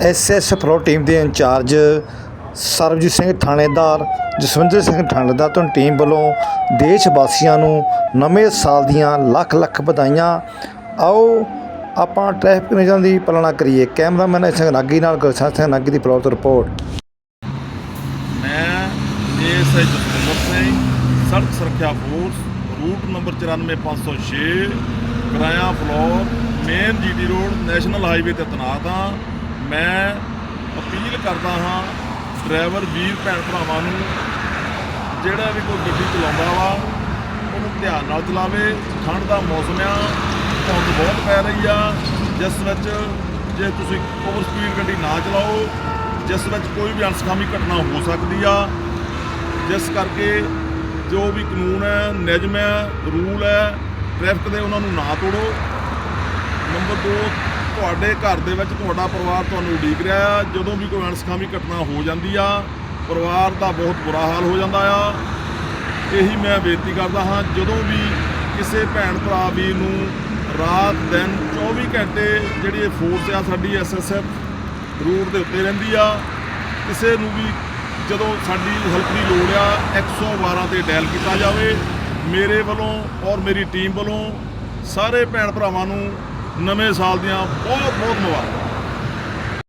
SS pro team ਦੇ incharge Sarabjit Singh ਥਾਣੇਦਾਰ, ਜਸਵਿੰਦਰ ਸਿੰਘ ਥਾਣੇਦਾਰ ਤੋਂ ਟੀਮ ਵੱਲੋਂ ਦੇਸ਼ ਵਾਸੀਆਂ ਨੂੰ ਨਵੇਂ ਸਾਲ ਦੀਆਂ ਲੱਖ ਲੱਖ ਵਧਾਈਆਂ। ਆਓ ਆਪਾਂ ਟ੍ਰੈਫਿਕ ਨਿਯਮਾਂ ਦੀ ਪਾਲਣਾ ਕਰੀਏ। ਕੈਮਰਾਮੈਨ ਸਿੰਘ ਨਾਗੀ ਨਾਲ ਗੁਰਸਾਹਿਬ ਸਿੰਘ ਨਾਗੀ ਦੀ ਪ੍ਰਾਪਤ ਰਿਪੋਰਟ ਮੈਂ ਏਐਸਆਈ ਜਸਵਿੰਦਰ ਸਿੰਘ, ਸੜਕ ਸੁਰੱਖਿਆ ਫੋਰਸ ਰੂਟ ਨੰਬਰ 94506 ਕਿਰਾਇਆ Phillaur main GT road national highway ਤੇ ਤੈਨਾਤ ਹਾਂ। ਮੈਂ ਅਪੀਲ ਕਰਦਾ ਹਾਂ ਡਰਾਈਵਰ ਵੀਰ, ਭੈਣ ਭਰਾਵਾਂ ਨੂੰ, ਜਿਹੜਾ ਵੀ ਕੋਈ ਗੱਡੀ ਚਲਾਉਂਦਾ ਵਾ, ਉਹਨੂੰ ਧਿਆਨ ਨਾਲ ਚਲਾਵੇ। ਠੰਡ ਦਾ ਮੌਸਮ ਆ, ਧੁੰਦ ਬਹੁਤ ਪੈ ਰਹੀ ਆ। ਜਿਸ ਵਿੱਚ ਜੇ ਤੁਸੀਂ ਓਵਰ ਸਪੀਡ ਗੱਡੀ ਨਾ ਚਲਾਓ, ਜਿਸ ਵਿੱਚ ਕੋਈ ਵੀ ਅਣਸਖਾਮੀ ਘਟਨਾ ਹੋ ਸਕਦੀ ਆ। ਜਿਸ ਕਰਕੇ ਜੋ ਵੀ ਕਾਨੂੰਨ ਹੈ, ਨਿਯਮ ਹੈ, ਰੂਲ ਹੈ ਟ੍ਰੈਫਿਕ ਦੇ ਉਹਨਾਂ ਨੂੰ ਨਾ ਤੋੜੋ। ਨੰਬਰ 2 ਤੁਹਾਡੇ ਘਰ ਦੇ ਵਿੱਚ ਤੁਹਾਡਾ ਪਰਿਵਾਰ ਤੁਹਾਨੂੰ ਉਡੀਕ ਰਿਹਾ ਆ। ਜਦੋਂ ਵੀ ਕੋਈ ਅਣਸਖਾਮੀ ਘਟਨਾ ਹੋ ਜਾਂਦੀ ਆ, ਪਰਿਵਾਰ ਦਾ ਬਹੁਤ ਬੁਰਾ ਹਾਲ ਹੋ ਜਾਂਦਾ ਆ। ਇਹੀ ਮੈਂ ਬੇਨਤੀ ਕਰਦਾ ਹਾਂ, ਜਦੋਂ ਵੀ ਕਿਸੇ ਭੈਣ ਭਰਾ ਵੀ ਨੂੰ ਰਾਤ ਦਿਨ 24 ਘੰਟੇ ਜਿਹੜੀ ਇਹ ਫੋਰਸ ਆ, ਸਾਡੀ ਐਸਐਸਐਫ ਰੂਟ ਦੇ ਉੱਤੇ ਰਹਿੰਦੀ ਆ, ਕਿਸੇ ਨੂੰ ਵੀ ਜਦੋਂ ਸਾਡੀ ਹੈਲਪ ਦੀ ਲੋੜ ਆ 112 ਤੇ ਡਾਇਲ ਕੀਤਾ ਜਾਵੇ। ਮੇਰੇ ਵੱਲੋਂ ਔਰ ਮੇਰੀ ਟੀਮ ਵੱਲੋਂ ਸਾਰੇ ਭੈਣ ਭਰਾਵਾਂ ਨੂੰ ਨਵੇਂ ਸਾਲ ਦੀਆਂ ਬਹੁਤ ਬਹੁਤ ਮੁਬਾਰਕਾਂ।